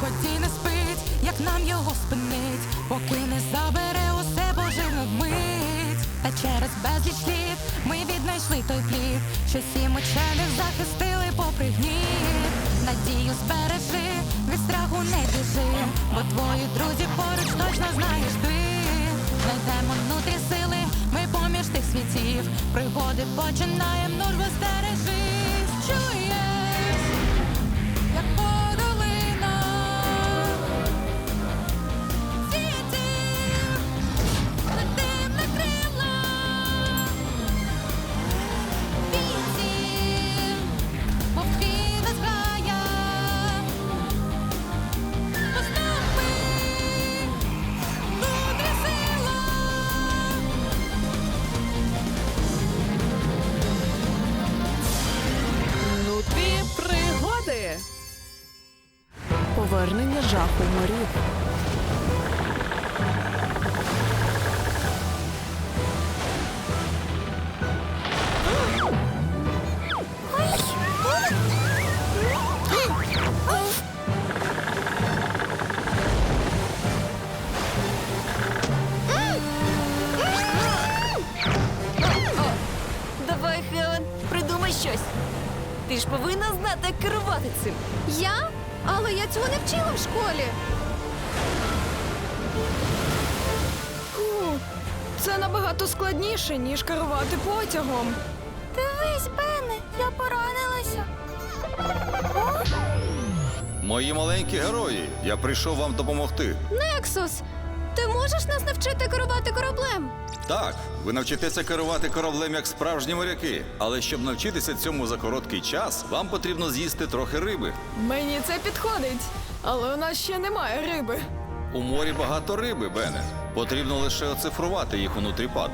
Ході не спить, як нам його спинить, поки не забере усе божевну вмить. Та через безліч літ ми віднайшли той плід, що сім учених захистили попри гніт. Надію збережи, від страху не біжи, бо твої друзі поруч точно знаєш ти. Знайдемо внутрі сили, ми поміж тих світів. Пригоди починаєм, нужбо стережись, чуєш, Ти ж повинна знати, як керувати цим. Я? Але я цього не вчила в школі. Фу, це набагато складніше, ніж керувати потягом. Дивись, Бене, я поранилася. Мої маленькі герої, я прийшов вам допомогти. Нексус, можеш нас навчити керувати кораблем? Так, ви навчитеся керувати кораблем як справжні моряки. Але щоб навчитися цьому за короткий час, вам потрібно з'їсти трохи риби. Мені це підходить, але у нас ще немає риби. У морі багато риби, Бене. Потрібно лише оцифрувати їх у нутріпад.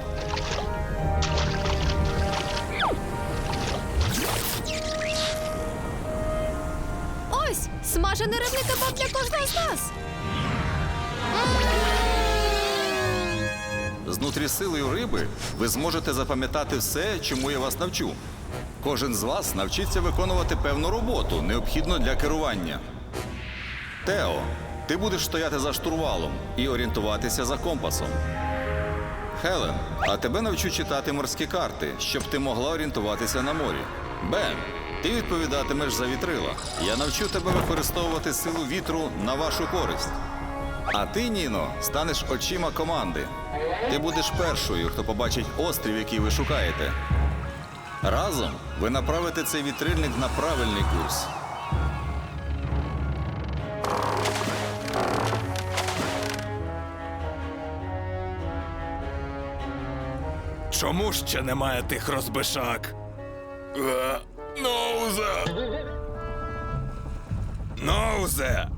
Ось, смажений рибний кебаб для кожного з нас. З нутрісилою риби ви зможете запам'ятати все, чому я вас навчу. Кожен з вас навчиться виконувати певну роботу, необхідну для керування. Тео, ти будеш стояти за штурвалом і орієнтуватися за компасом. Хелен, а тебе навчу читати морські карти, щоб ти могла орієнтуватися на морі. Бен, ти відповідатимеш за вітрила. Я навчу тебе використовувати силу вітру на вашу користь. А ти, Ніно, станеш очима команди. Ти будеш першою, хто побачить острів, який ви шукаєте. Разом ви направите цей вітрильник на правильний курс. Чому ще немає тих розбишак? Е, Ноузе! Ноузе!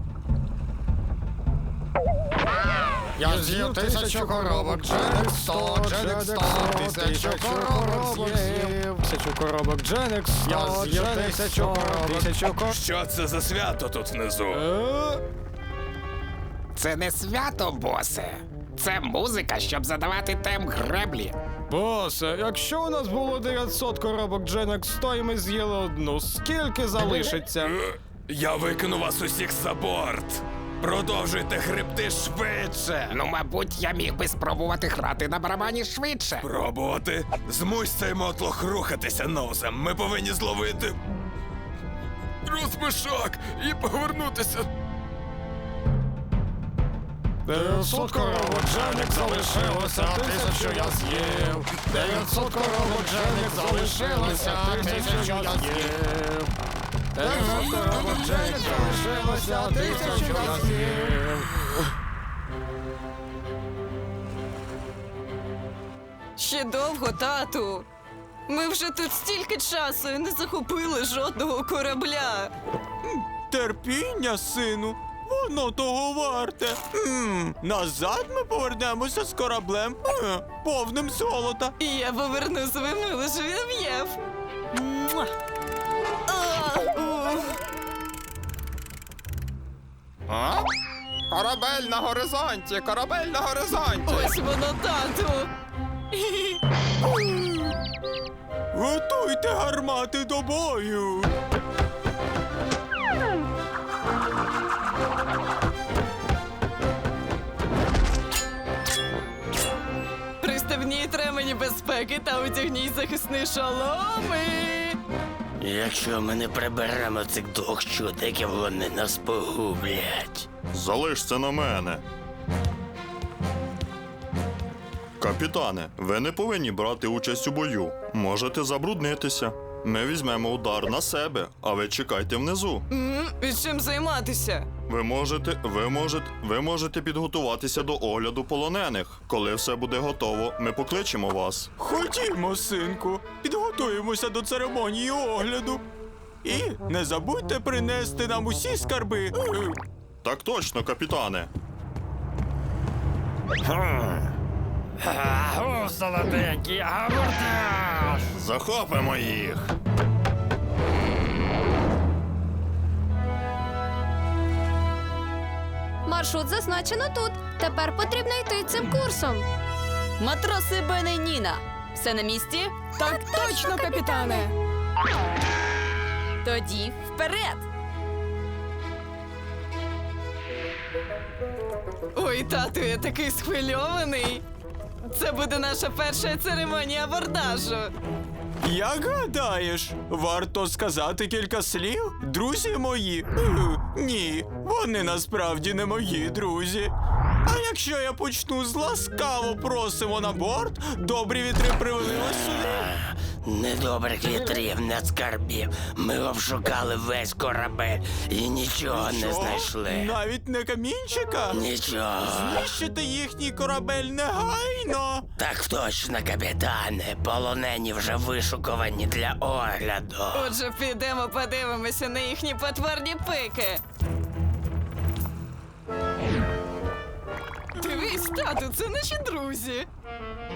Я з'їв тисячу коробок, Дженек сто, Дженек сто, тисячу коробок з'їв. Тисячу коробок Дженекс, Я з'їв Дженекс, тисячу коробок. тисячу коробок. Що це за свято тут внизу? Е, Це не свято, босе. Це музика, щоб задавати темп греблі. Босе, якщо у нас було 900 коробок Дженекс 100 і ми з'їли одну, скільки залишиться? Е, Я викину вас усіх за борт! Продовжуйте гребти швидше! Ну, мабуть, я міг би спробувати грати на барабані швидше. Пробувати? Змусь цей мотлох рухатися носом. Ми повинні зловити. Розбишак і повернутися. 900 коробок Дженекс залишилося, тисячу я з'їв. 900 коробок Дженекс залишилося, тисячу я з'їв. 900 коробок Дженекс залишилося, тисячу з'їв. Ще довго, тату. Ми вже тут стільки часу і не захопили жодного корабля. Терпіння, сину, воно того варте. м назад ми повернемося з кораблем м, повним золота. І я поверну своє миле живів'єв. Муа. А? Корабель на горизонті, корабель на горизонті. Ось воно, тату. Готуйте гармати до бою. Пристебніть ремені безпеки та одягніть захисні шоломи. Якщо ми не приберемо цих двох чудиків, вони нас погублять. Залиш це на мене. Капітане, ви не повинні брати участь у бою. Можете забруднитися. Ми візьмемо удар на себе, а ви чекайте внизу. М, І чим займатися? Ви можете, ви можете, ви можете підготуватися до огляду полонених. Коли все буде готово, ми покличемо вас. Ходімо, синку, підготуємося до церемонії огляду. І не забудьте принести нам усі скарби. Так точно, капітане. Агу, солоденький, абордаж! Захопимо їх. Маршрут зазначено тут. Тепер потрібно йти цим курсом. Матроси Бене Ніна. Все на місці? Так точно, капітане. Тоді вперед. Ой, тату, я такий схвильований. Це буде наша перша церемонія абордажу. Як гадаєш, варто сказати кілька слів? Друзі мої? Е, Ні, вони насправді не мої друзі. А якщо я почну з ласкаво просимо на борт, добрі вітри привели вас сюди. Недобрих вітрів, не скарбів. Ми обшукали весь корабель і нічого не Що? знайшли. Навіть не камінчика? Нічого. Знищити їхній корабель негайно. Так точно, капітане. Полонені вже вишукувані для огляду. Отже, підемо подивимося на їхні потворні пики. Дивись, тату, це наші друзі.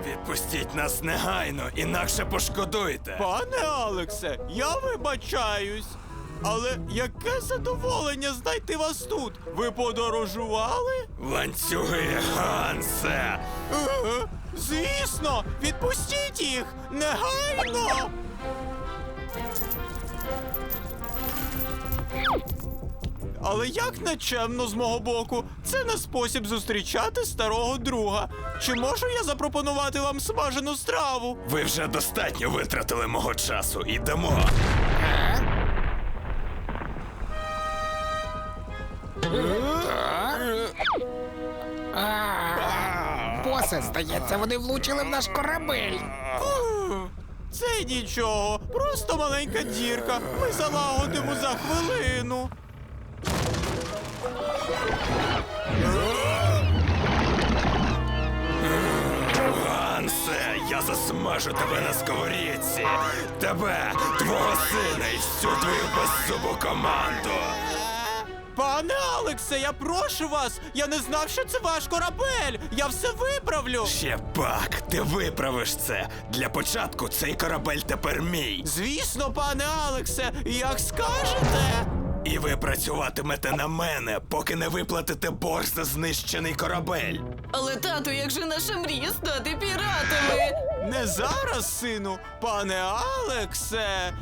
Відпустіть нас негайно, інакше пошкодуйте. Пане Алексе, я вибачаюсь. Але яке задоволення знайти вас тут? Ви подорожували? Ланцюги Гансе. Е, Звісно, відпустіть їх негайно. Але як нечемно з мого боку, це не спосіб зустрічати старого друга. Чи можу я запропонувати вам смажену страву? Ви вже достатньо витратили мого часу. Ідемо. Босе, здається, вони влучили в наш корабель. Це нічого, просто маленька дірка. Ми залагодимо за хвилину. Гансе, я засмажу тебе на сковорідці. Тебе, твого сина і всю твою беззубу команду. Пане Алексе, я прошу вас, я не знав, що це ваш корабель. Я все виправлю. Ще пак, ти виправиш це. Для початку цей корабель тепер мій. Звісно, пане Алексе, як скажете. І ви працюватимете на мене, поки не виплатите борг за знищений корабель. Але тату, як же наша мрія стати піратами? Не зараз, сину, пане Алексе.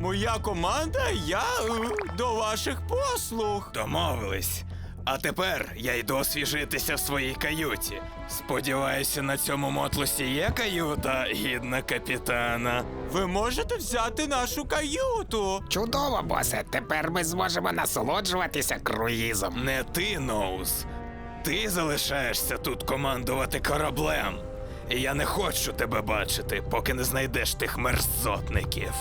Моя команда, я е, до ваших послуг. Домовились. А тепер я йду освіжитися в своїй каюті. Сподіваюся, на цьому мотлусі є каюта гідна капітана. Ви можете взяти нашу каюту. Чудово, босе. Тепер ми зможемо насолоджуватися круїзом. Не ти, Ноус. Ти залишаєшся тут командувати кораблем. І я не хочу тебе бачити, поки не знайдеш тих мерзотників.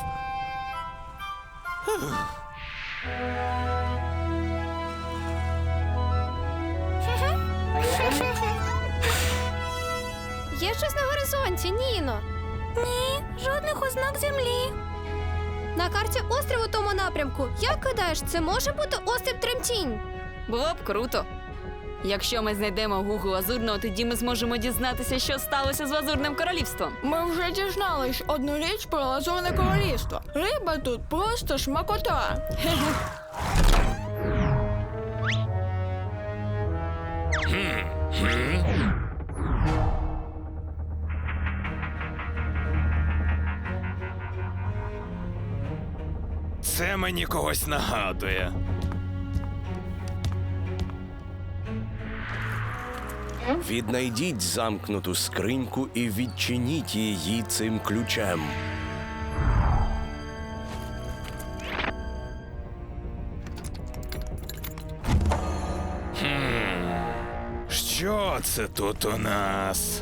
Є щось на горизонті, Ніно? Ні, жодних ознак землі. На карті острів у тому напрямку. Як гадаєш, це може бути острів Тремтінь? Було б круто. Якщо ми знайдемо гугу лазурного, тоді ми зможемо дізнатися, що сталося з лазурним королівством. Ми вже дізнались одну річ про лазурне королівство. Риба тут просто шмакота. Це мені когось нагадує. Віднайдіть замкнуту скриньку і відчиніть її цим ключем. Хм. Що це тут у нас?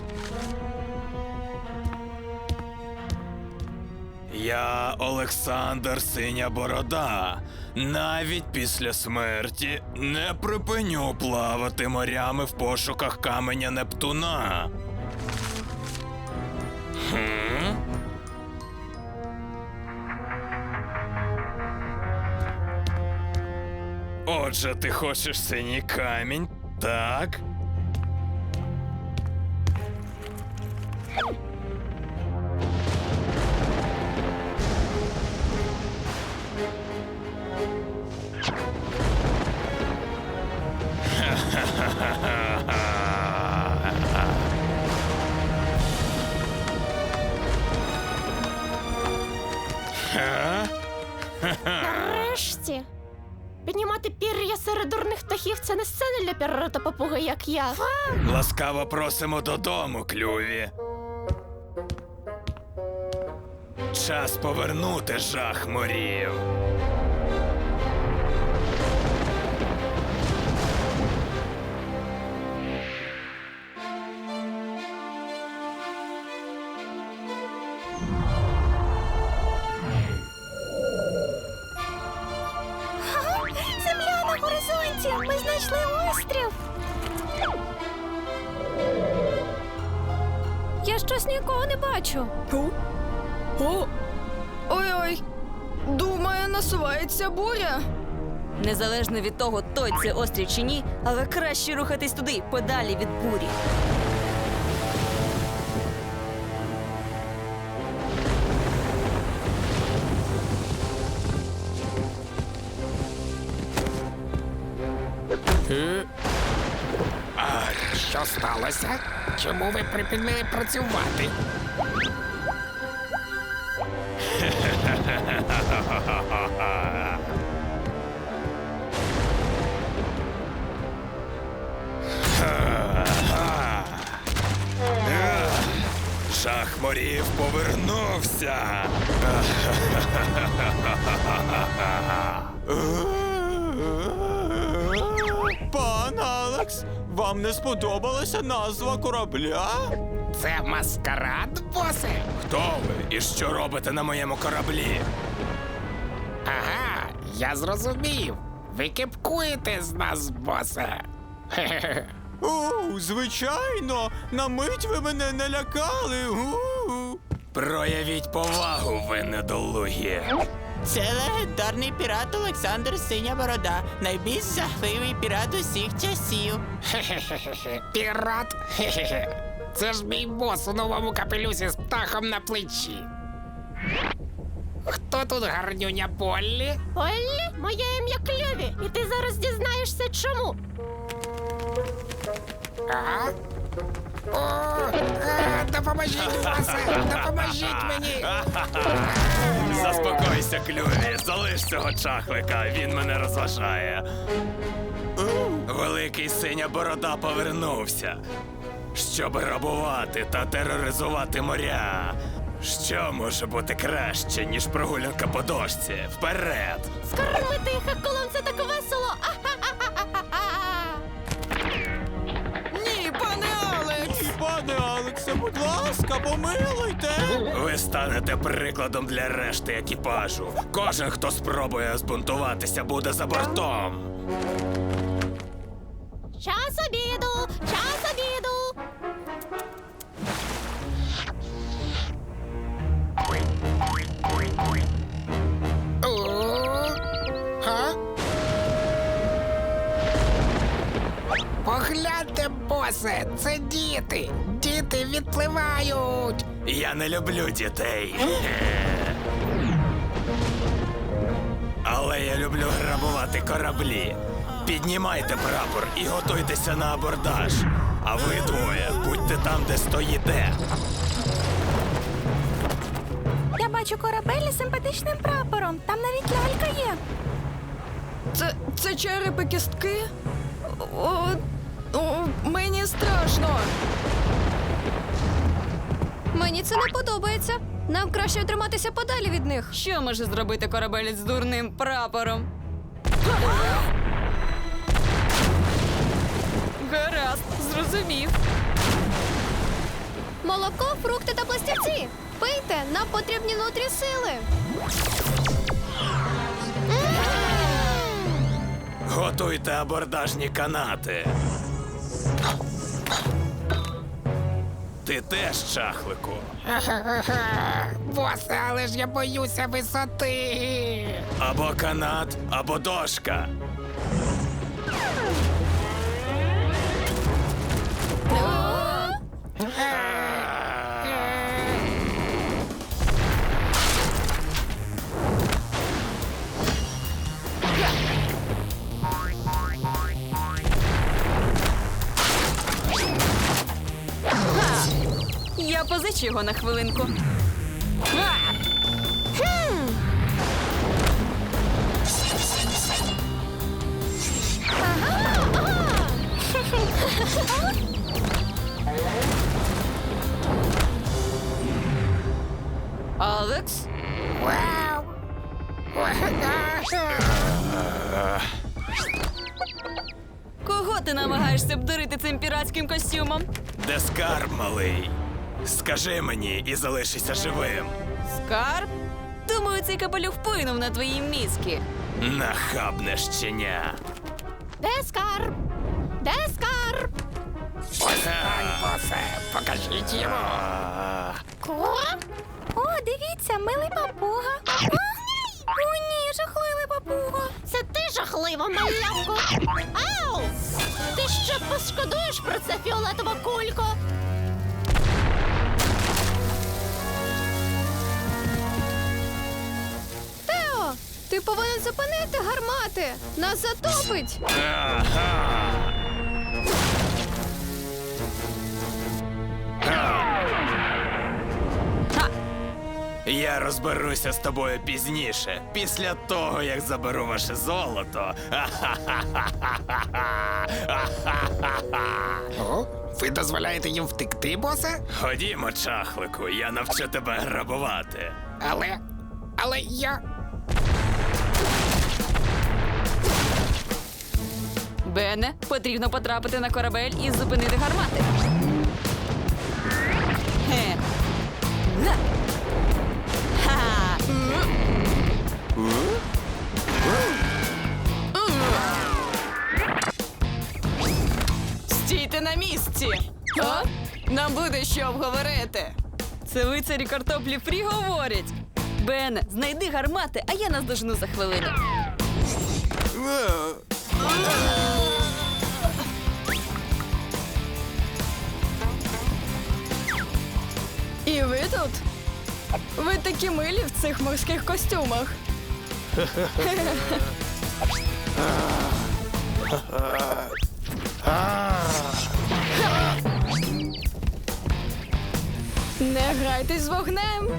Я Олександр Синя Борода. Навіть після смерті не припиню плавати морями в пошуках каменя Нептуна. Хм? Отже, ти хочеш синій камінь, так? Ласкаво просимо додому, клюві. Час повернути жах морів. Не. О, О, ой-ой. Думаю, насувається буря. Незалежно від того, той це острів чи ні, але краще рухатись туди, подалі від бурі. Сталося? Чому ви припинили працювати? Жах морів повернувся. Пан Алекс, вам не сподобалася назва корабля? Це маскарад, босе? Хто ви і що робите на моєму кораблі? Ага, я зрозумів. Ви кепкуєте з нас, босе. Хе-хе-хе. У, звичайно, на мить ви мене не лякали. У. Проявіть повагу, ви недолугі. Це легендарний пірат Олександр Синя Борода, найбільш жахливий пірат усіх часів. Хе-хе-хе. Пірат? Хе-хе-хе. Це ж мій бос у новому капелюсі з птахом на плечі. Хто тут гарнюня Поллі? Оллі, моє ім'я Кльові, і ти зараз дізнаєшся чому. Ага. О, а, допоможіть, босе! Допоможіть мені! Заспокойся, клюві, залиш цього чахлика, він мене розважає. Великий синя борода повернувся, щоб грабувати та тероризувати моря. Що може бути краще, ніж прогулянка по дошці? Вперед! Скормити їх акулам це так пане Алексе, будь ласка, помилуйте. Ви станете прикладом для решти екіпажу. Кожен, хто спробує збунтуватися, буде за бортом. Час обіду! Час обіду! Погляньте, босе, це діти. Діти відпливають. Я не люблю дітей. Але я люблю грабувати кораблі. Піднімайте прапор і готуйтеся на абордаж. А ви двоє будьте там, де стоїте. Я бачу корабель із симпатичним прапором. Там навіть лялька є. Це, це черепи кістки? О, О, мені страшно. Мені це не подобається. Нам краще триматися подалі від них. Що може зробити корабель з дурним прапором? Гаразд, зрозумів. Молоко, фрукти та пластівці. Пийте, нам потрібні нутрі сили. Готуйте абордажні канати. Теж чахлику. Босе, але ж я боюся висоти. Або канат, або дошка. Я позичу його на хвилинку. Алекс? Кого ти намагаєшся обдурити цим піратським костюмом? Де скарб, малий? Скажи мені і залишися живим. Скарб? Думаю, цей капелюх вплинув на твої мізки. Нахабне щеня. Де скарб? Де скарб? Босе, покажіть йому. А, О, дивіться, милий папуга. О, ні, жахливий папуга. Це ти жахлива малявко. Ау! Ти ще пошкодуєш про це, фіолетова кулько. Ти повинен зупинити гармати. Нас затопить. Ага. Я розберуся з тобою пізніше, після того, як заберу ваше золото. О, ви дозволяєте їм втекти, босе? Ходімо, чахлику, я навчу тебе грабувати. Але. Але я. Бене, потрібно потрапити на корабель і зупинити гармати. Стійте на місці! А? Нам буде що обговорити. Це лицарі картоплі фрі говорять. Бене, знайди гармати, а я наздожену за хвилину. Ви тут? Ви такі милі в цих морських костюмах. Не грайтесь з вогнем.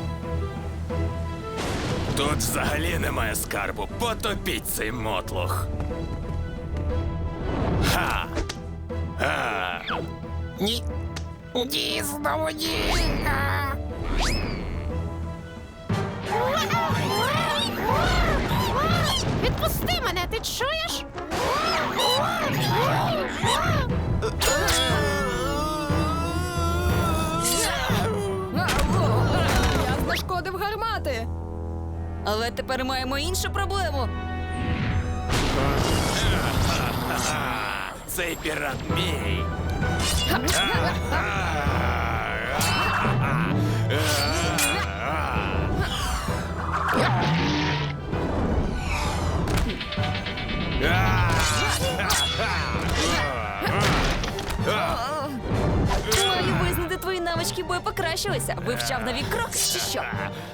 Тут взагалі немає скарбу. Потопіть цей мотлох. Ха! Ха! Ні. Ні, знову ні. Відпусти мене, ти чуєш? Я знешкодив гармати. Але тепер маємо іншу проблему. Цей пірат мій. Маю визнати, твої навички бою покращилися. Вивчав нові кроки чи що?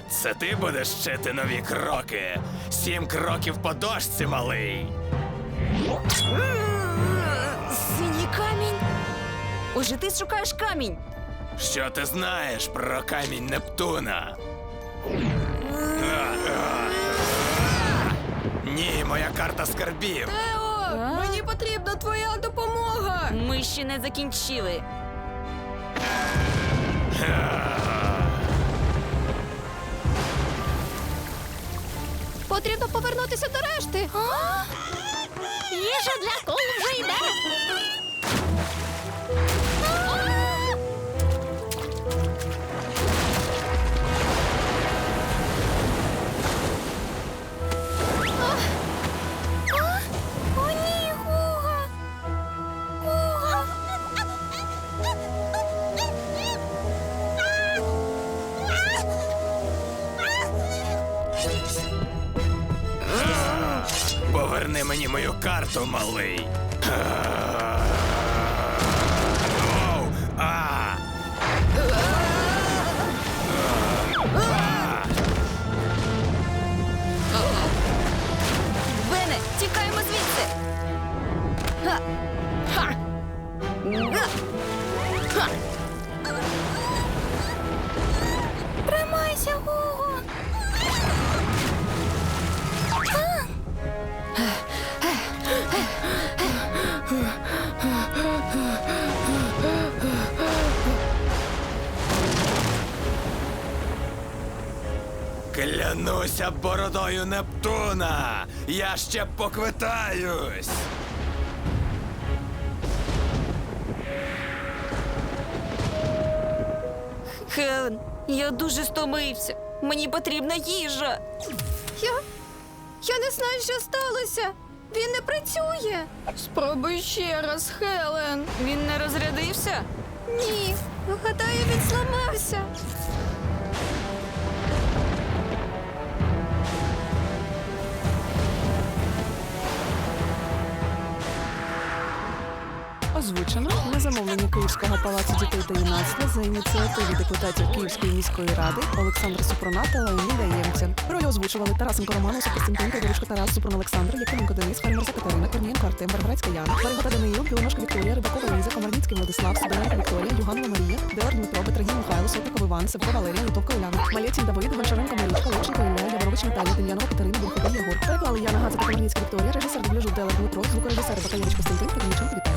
Це ти будеш вчити нові кроки. Сім кроків по дошці, малий. Уже ти шукаєш камінь. Що ти знаєш про камінь Нептуна? Ні, моя карта скарбів. Тео! Мені потрібна твоя допомога! Ми ще не закінчили. Потрібно повернутися до решти. Їжа для кол мою карту, малий. Клянуся бородою Нептуна! Я ще поквитаюсь! Хелен, я дуже стомився. Мені потрібна їжа. Я. Я не знаю, що сталося. Він не працює. Спробуй ще раз, Хелен. Він не розрядився? Ні. Гадаю, він зламався. Озвучено на замовлення Київського палацу дітей та юнацтва за ініціативи депутатів Київської міської ради Олександра Супруна та Леоніда Ємця. Ролі озвучували Тарасенко Романов, Костянтинка, Доручко Тарас, Супрун Олександр, Якименко Денис, Фермерська Катерина, Корнієнко Артем, Барбарецька Яна, Варігота Даниїл, Білоножка Вікторія, Рибакова Ліза, Комарницький Владислав, Сидоренко Вікторія, Юганова Марія, Деор Дмитро, Петрогін Михайло, Сотников Іван, Севко Валерія, Литовка Уляна, Малєцін Давид, Гончаренко Марічка, Левченко Ілля, Яворович Наталія, Дем'янова Катерина, Бурховий Єгор. Переклали Яна Гацика, Комарницька Вікторія, режисер дубляжу Делер Дмитро, звукорежисер Бакалєвич Костянтин, Віталій.